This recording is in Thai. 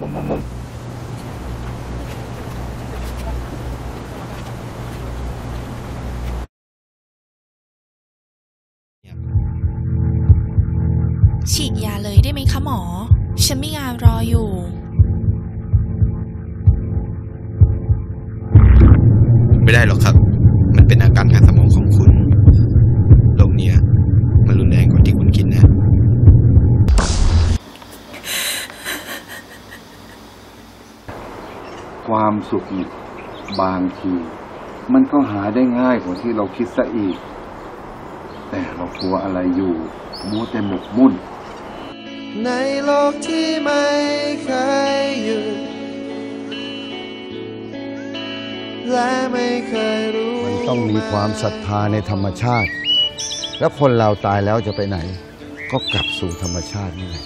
ฉีดยาเลยได้ไหมคะหมอ ฉันมีงานรออยู่ ไม่ได้หรอกครับ มันเป็นอาการทาง ความสุขเนี่ยบางที มันก็หาได้ง่ายกว่าที่เราคิดซะอีก แต่เรากลัวอะไรอยู่มัวแต่หมกมุ่น ในโลกที่ไม่เคยหยุดและไม่เคยรู้มันต้องมีความศรัทธาในธรรมชาติ แล้วคนเราตายแล้วจะไปไหน ก็กลับสู่ธรรมชาตินี่แหละ